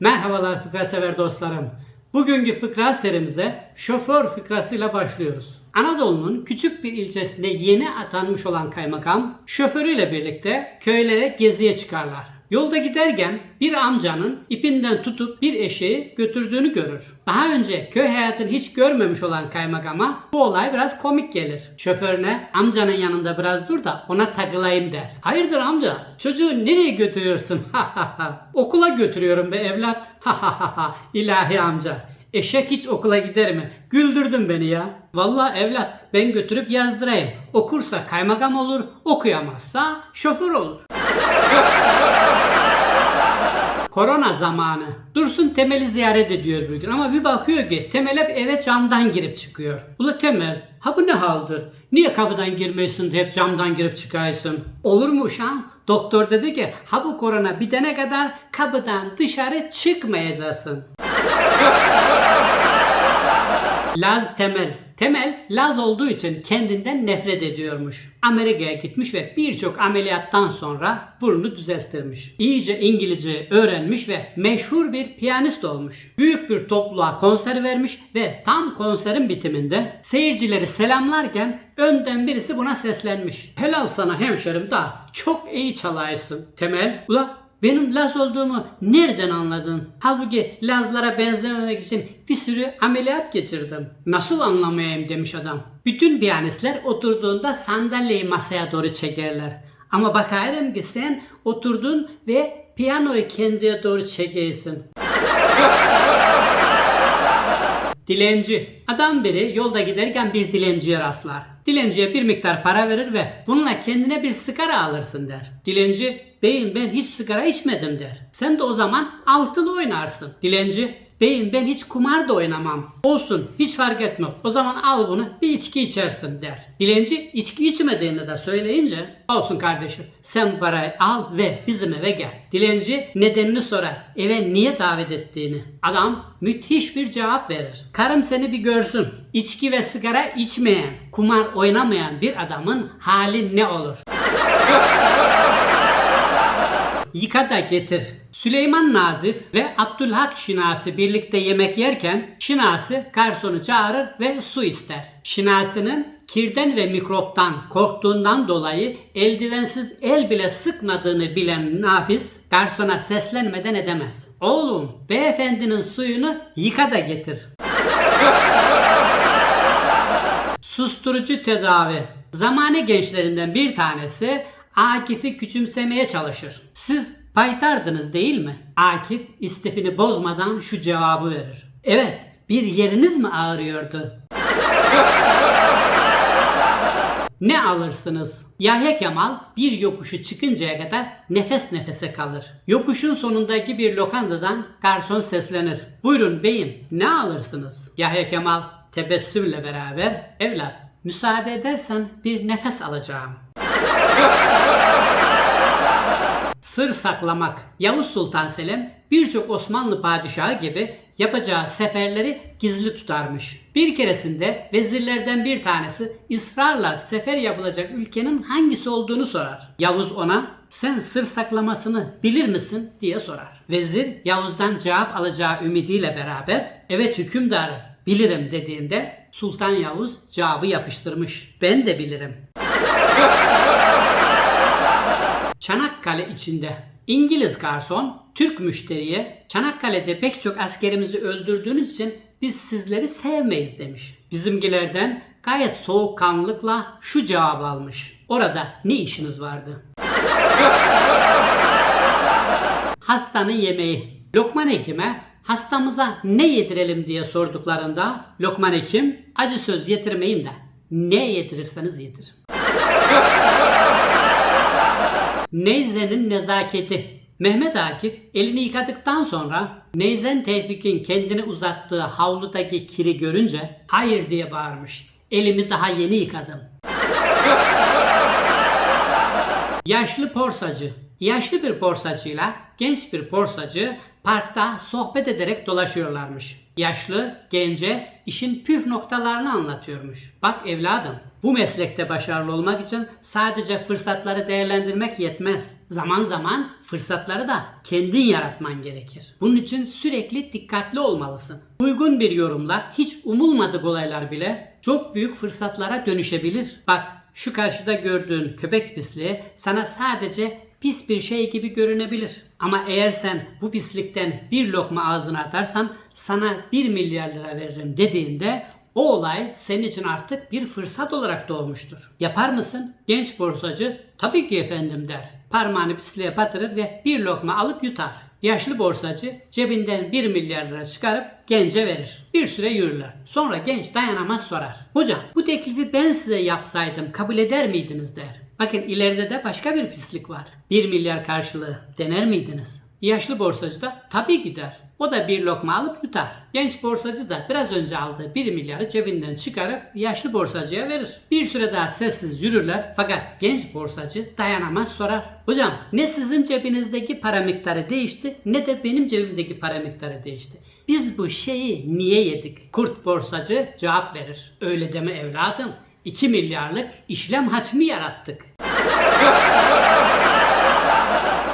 Merhabalar fıkra sever dostlarım. Bugünkü fıkra serimize şoför fıkrasıyla başlıyoruz. Anadolu'nun küçük bir ilçesinde yeni atanmış olan kaymakam şoförüyle birlikte köylere geziye çıkarlar. Yolda giderken bir amcanın ipinden tutup bir eşeği götürdüğünü görür. Daha önce köy hayatını hiç görmemiş olan kaymakama bu olay biraz komik gelir. Şoförüne amcanın yanında biraz dur da ona takılayım der. Hayırdır amca çocuğu nereye götürüyorsun? Okula götürüyorum be evlat. İlahi amca. Eşek hiç okula gider mi? Güldürdün beni ya. Vallahi evlat ben götürüp yazdırayım. Okursa kaymakam olur, okuyamazsa şoför olur. Korona zamanı. Dursun Temel'i ziyaret ediyor bir gün ama bir bakıyor ki Temel hep eve camdan girip çıkıyor. Ula Temel ha bu ne haldır? Niye kapıdan girmiyorsun hep camdan girip çıkıyorsun? Olur mu uşağım? Doktor dedi ki ha bu korona bitene kadar kapıdan dışarı çıkmayacaksın. Laz Temel. Temel Laz olduğu için kendinden nefret ediyormuş. Amerika'ya gitmiş ve birçok ameliyattan sonra burnunu düzelttirmiş. İyice İngilizce öğrenmiş ve meşhur bir piyanist olmuş. Büyük bir topluluğa konser vermiş ve tam konserin bitiminde seyircileri selamlarken önden birisi buna seslenmiş. Helal sana hemşerim da çok iyi çalaysın. Temel, ula benim Laz olduğumu nereden anladın? Halbuki Lazlara benzememek için bir sürü ameliyat geçirdim. Nasıl anlamayayım demiş adam. Bütün piyanistler oturduğunda sandalyeyi masaya doğru çekerler. Ama bakarım ki sen oturdun ve piyanoyu kendiye doğru çekiyorsun. Dilenci. Adam biri yolda giderken bir dilenciye rastlar. Dilenciye bir miktar para verir ve bununla kendine bir sigara alırsın der. Dilenci, beyim ben hiç sigara içmedim der. Sen de o zaman altılı oynarsın. Dilenci, beyim ben hiç kumar da oynamam. Olsun hiç fark etmez. O zaman al bunu bir içki içersin der. Dilenci içki içmediğini de söyleyince olsun kardeşim sen parayı al ve bizim eve gel. Dilenci nedenini sorar. Eve niye davet ettiğini. Adam müthiş bir cevap verir. Karım seni bir görsün. İçki ve sigara içmeyen, kumar oynamayan bir adamın hali ne olur? Yıka da getir. Süleyman Nazif ve Abdülhak Şinasi birlikte yemek yerken Şinasi garsonu çağırır ve su ister. Şinasi'nin kirden ve mikroptan korktuğundan dolayı eldivensiz el bile sıkmadığını bilen Nafiz garsona seslenmeden edemez. Oğlum beyefendinin suyunu yıka da getir. Susturucu tedavi. Zamane gençlerinden bir tanesi Akif'i küçümsemeye çalışır. Siz paytardınız değil mi? Akif istifini bozmadan şu cevabı verir. Evet, bir yeriniz mi ağrıyordu? ne alırsınız? Yahya Kemal bir yokuşu çıkıncaya kadar nefes nefese kalır. Yokuşun sonundaki bir lokantadan garson seslenir. Buyurun beyim ne alırsınız? Yahya Kemal tebessümle beraber evlat müsaade edersen bir nefes alacağım. Sır saklamak. Yavuz Sultan Selim birçok Osmanlı padişahı gibi yapacağı seferleri gizli tutarmış. Bir keresinde vezirlerden bir tanesi ısrarla sefer yapılacak ülkenin hangisi olduğunu sorar. Yavuz ona sen sır saklamasını bilir misin diye sorar. Vezir Yavuz'dan cevap alacağı ümidiyle beraber evet hükümdarım bilirim dediğinde Sultan Yavuz cevabı yapıştırmış. Ben de bilirim. Çanakkale içinde İngiliz garson Türk müşteriye Çanakkale'de pek çok askerimizi öldürdüğünüz için biz sizleri sevmeyiz demiş. Bizimkilerden gayet soğukkanlılıkla şu cevabı almış. Orada ne işiniz vardı? Hastanın yemeği. Lokman Hekim'e hastamıza ne yedirelim diye sorduklarında Lokman Hekim acı söz yetirmeyin de ne yedirirseniz yedir. Neyze'nin nezaketi. Mehmet Akif elini yıkadıktan sonra Neyzen Tevfik'in kendini uzattığı havludaki kiri görünce hayır diye bağırmış. Elimi daha yeni yıkadım. Yaşlı porsacı. Yaşlı bir porsacıyla genç bir porsacı parkta sohbet ederek dolaşıyorlarmış. Yaşlı gence işin püf noktalarını anlatıyormuş. Bak evladım Bu meslekte başarılı olmak için sadece fırsatları değerlendirmek yetmez. Zaman zaman fırsatları da kendin yaratman gerekir. Bunun için sürekli dikkatli olmalısın. Uygun bir yorumla hiç umulmadık olaylar bile çok büyük fırsatlara dönüşebilir. Bak şu karşıda gördüğün köpek pisliği sana sadece pis bir şey gibi görünebilir. Ama eğer sen bu pislikten bir lokma ağzına atarsan sana 1 milyar lira veririm dediğinde o olay senin için artık bir fırsat olarak doğmuştur. Yapar mısın? Genç borsacı tabii ki efendim der. Parmağını pisliğe batırır ve bir lokma alıp yutar. Yaşlı borsacı cebinden 1 milyar lira çıkarıp gence verir. Bir süre yürürler. Sonra genç dayanamaz sorar. Hocam bu teklifi ben size yapsaydım kabul eder miydiniz der. Bakın ileride de başka bir pislik var. 1 milyar karşılığı dener miydiniz? Yaşlı borsacı da tabii gider. O da bir lokma alıp yutar. Genç borsacı da biraz önce aldığı 1 milyarı cebinden çıkarıp yaşlı borsacıya verir. Bir süre daha sessiz yürürler fakat genç borsacı dayanamaz sorar. Hocam ne sizin cebinizdeki para miktarı değişti ne de benim cebimdeki para miktarı değişti. Biz bu şeyi niye yedik? Kurt borsacı cevap verir. Öyle deme evladım. 2 milyarlık işlem hacmi yarattık.